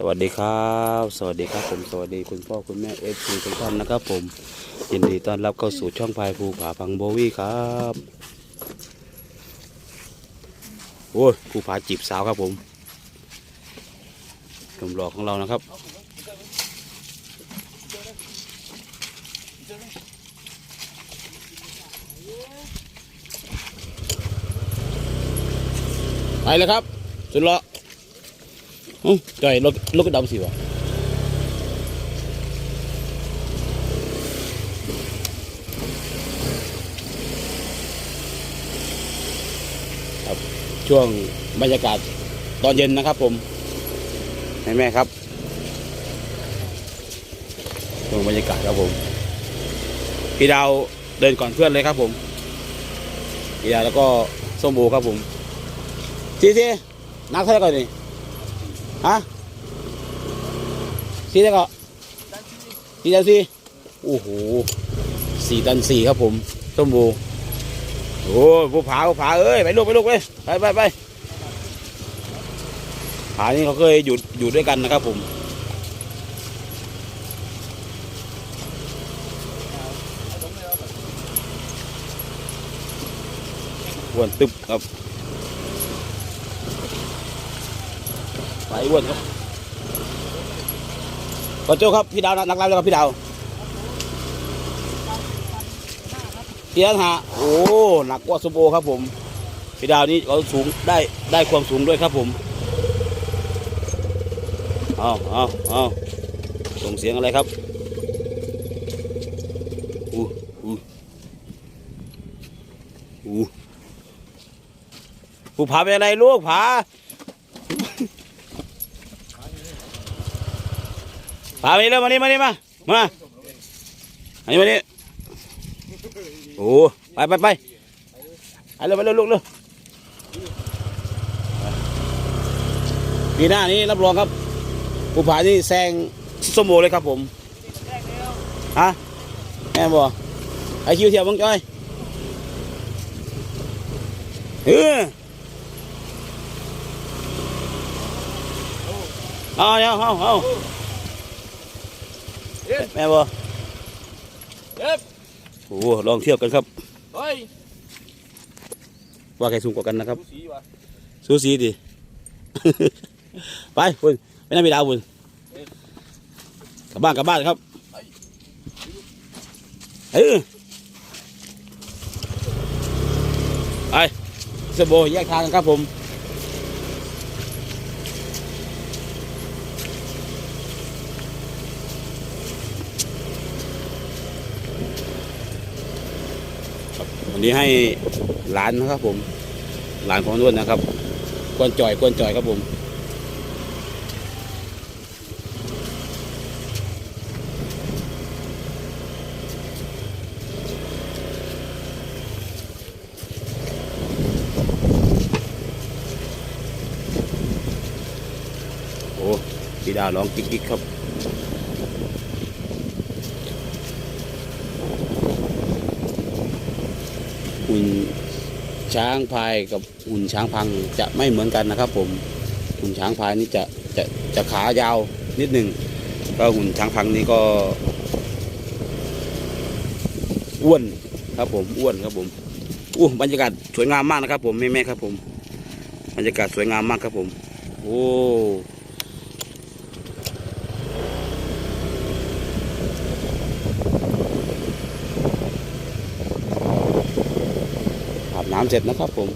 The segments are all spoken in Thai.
สวัสดีครับ สวัสดีครับผมสวัสดีคุณพ่อคุณแม่เอฟซีทุกท่านนะครับผมยินดีต้อนรับเข้าสู่ช่องพายภูผาพังโบวี่ครับโอ้ยภูผาจีบสาวครับผมหนุ่มหล่อของเรานะครับไปเลยครับสุดหล่อ จ่อยรถรถกระดำสิวะครับช่วงบรรยากาศตอนเย็นนะครับผมแม่แม่ครับช่วงบรรยากาศครับผมพี่ดาวเดินก่อนเพื่อนเลยครับผมพี่ดาวแล้วก็ส้มโอครับผมทีทีนักเท่าไหร่ก่อนนี่ ฮะทีเท่าไหร่ก่อนทีตันสี่โอ้โหสี่ตันสี่ครับผมส้มบูโอ้ผู้ผาผู้ผาเอ้ยไปลูกไปลูกไปไปไปไปผานี่เขาเคยอยู่อยู่ด้วยกันนะครับผมวนตึบครับ ไปอ้วนครับก็โจครับพี่ดาวนักเล่าแล้วครับพี่ดาวพี่ดาวหาโอ้หนักกว่าสมโอครับผมพี่ดาวนี่เขาสูงได้ได้ความสูงด้วยครับผมเอาเอาเอาส่งเสียงอะไรครับอู้อู้อู้ผู้ผาเป็นอะไรลูกผา พามานี่เร็วมานี่มานี่มามาอันนี้มานี่โอ้ไปไปไปไปเร็วไปเร็วลูกเร็วปีหน้านี้รับรองครับภูผานี่แซงสมโมเลยครับผมฮะแม่บอกไอคิวเทียบบังจ้อยเออเอาเอาเอาเอา แม่บอเย็บโอ้โหลองเทียบกันครับเฮ้ยว่าใครสูงกว่ากันนะครับดูสีวะสูสีดิ ไปคุณไม่น่ามีดาวคุณกลับบ้านกลับบ้านครับเออไปเสยโบแยกทางกันครับผม วันนี้ให้หลานนะครับ ผม หลานของนวลนะครับกวนจ่อยกวนจ่อยครับผมโอ้พี่ดาร้องกิ๊กกิ๊กครับ หุ่น ช้างพายกับหุ่นช้างพังจะไม่เหมือนกันนะครับ ผมหุ่นช้างพายนี่จะจะจะขายาวนิดหนึ่งก็หุ่นช้างพังนี่ก็อ้วนครับผมอ้วนครับผมอู้บรรยากาศสวยงามมากนะครับ ผมแม่แม่ๆครับผม บรรยากาศสวยงามมากครับผม โอ้อาบ น้ำเสร็จนะครับผม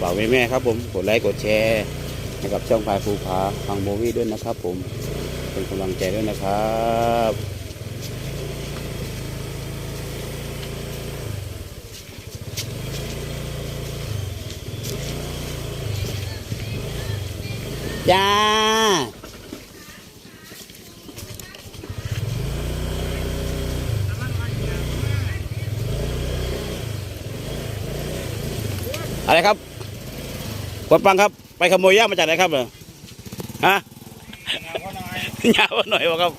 ฝากแม่ๆครับผม กดไลค์ กดแชร์ให้กับช่องพายภูผาฟังโบวี่ด้วยนะครับผม เป็นกำลังใจด้วยนะครับ จ้า อะไรครับกดปังครับ ไปขโมยย่ามาจากไหนครับเหรอฮะงานพ่อหน่อยยาวหน่อยวะครับ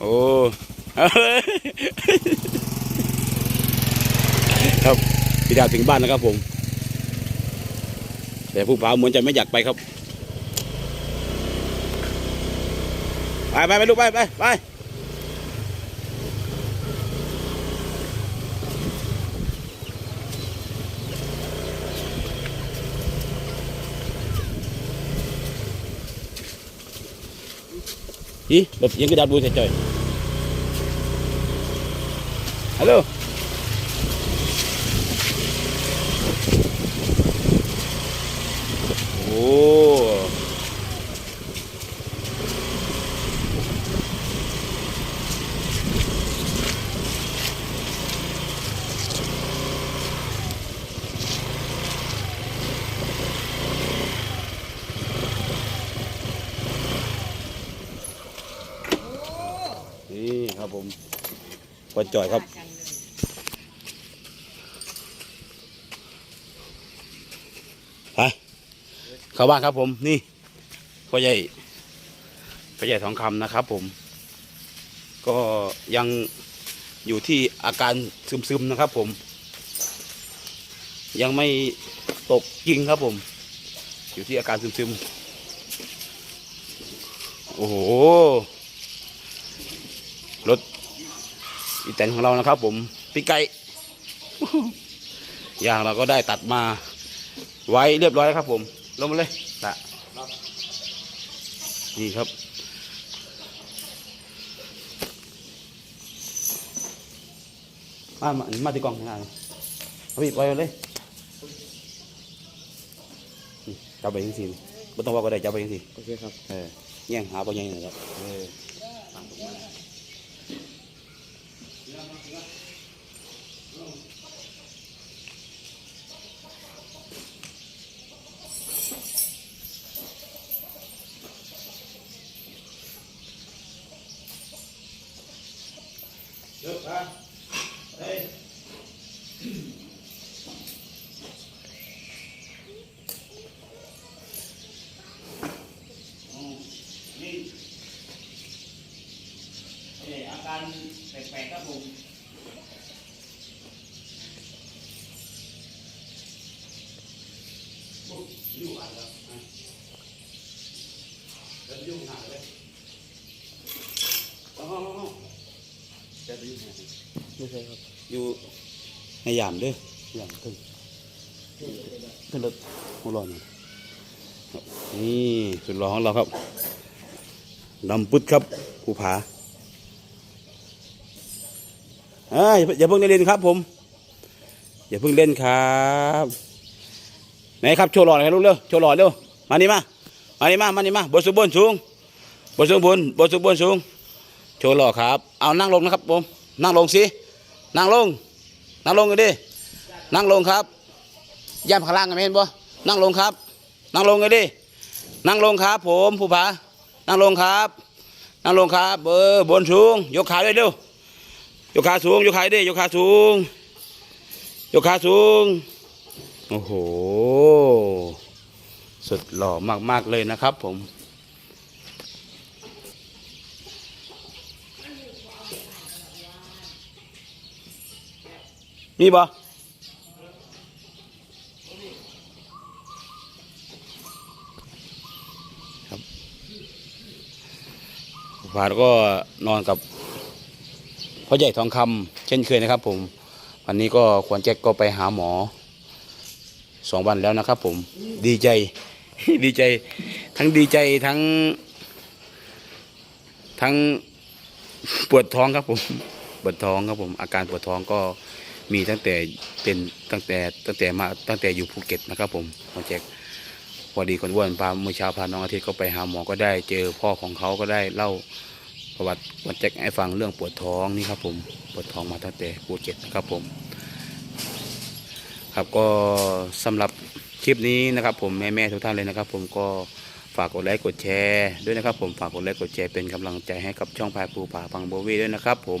โอ้ครับพี่ดาวถึงบ้านแล้วครับผม แต่ผู้ผาเหมือนจะไม่อยากไปครับ ไปไปไปลูกไปไปไปอีแบบยังกระดาษดูเฉยๆฮัลโหล โอ้ นี่ครับผมป อจ่อยครับไปเข้าบ้านครับผมนี่พ่อใหญ่พ่อใหญ่ทองคำนะครับ ผม ก็ยังอยู่ที่อาการซึมๆนะครับ ผม ยังไม่ตกจริงครับผม อยู่ที่อาการซึมๆโอ้โหรถ อีแตนของเรานะครับ ผมปีกไก่ยางเราก็ได้ตัดมา ไว้เรียบร้อยแล้วครับ ผมลงมาเลยนะนี่ครับ มามามาที่กล่องข้างหน้าเลยเอาพี่ปล่อยมาเลยนี่จับไปยังสี่ไม่ต้องว่าก็ได้จับไปยังสี่โอเคครับเออแย่งหาปอยังนะครับเออ เลิกอะเฮ้ยนี่เอ่ออาการแปลกๆค เดินไปยุ่งหนไม่ใช่ครับอยู่ในยามเด้อยยามขึ้นขึ้นรถหัวร้อนนี่ครับนี่สุดหล่อของเราครับดำปึ๊ดครับภูผาเอ้ยอย่าเพิ่งเล่นครับ ผม อย่าเพิ่งเล่นครับไหนครับโชว์หล่อหน่อยครับลูกเร็วโชว์หล่อเร็วมานี่มามานี่มามานี่มาบนสูงบนสูงบนสูงบนบนสูงบนสูง โชว์หล่อครับ เอานั่งลงนะครับผมนั่งลงสินั่งลง นั่งลงกันดินั่งลงครับย่ำข้างล่างกันไหมเห็นบ่นั่งลงครับ นั่งลงกันดินั่งลงครับ ผมผู้ผานั่งลงครับ นั่งลงครับเบอบนสูงยกขาด้วยเร็วยกขาสูงยกขาดิยกขาสูงยกขาสูงโอ้โหสุดหล่อมากๆเลยนะครับผม มีบ่ครับผาก็นอนกับพ่อใหญ่ทองคำเช่นเคยนะครับ ผม วันนี้ก็ควรแจ็คก็ไปหาหมอสองวันแล้วนะครับ ผมดีใจ ดีใจ ทั้งดีใจทั้ง ทั้งปวดท้องครับผมปวดท้องครับผม อาการปวดท้องก็ มีตั้งแต่เป็นตั้งแต่ตั้งแต่มาตั้งแต่อยู่ภูเก็ตนะครับ ผมหมอแจ็คพอดีคนอ้วนพาเมื่อเช้าพาน้องอาทิตย์ก็ไปหาหมอก็ได้ เจอพ่อของเขาก็ได้เล่าประวัติหมอแจ็คให้ฟังเรื่องปวดท้องนี่ครับ ผมปวดท้องมาตั้งแต่ภูเก็ตนะครับผม ครับก็สำหรับคลิปนี้นะครับ ผมแม่ๆทุกท่านเลยนะครับ ผมก็ฝากกดไลค์กดแชร์ด้วยนะครับ ผมฝากกดไลค์กดแชร์เป็นกำลังใจให้กับช่องพายภูผาพังโบวีด้วยนะครับ ผม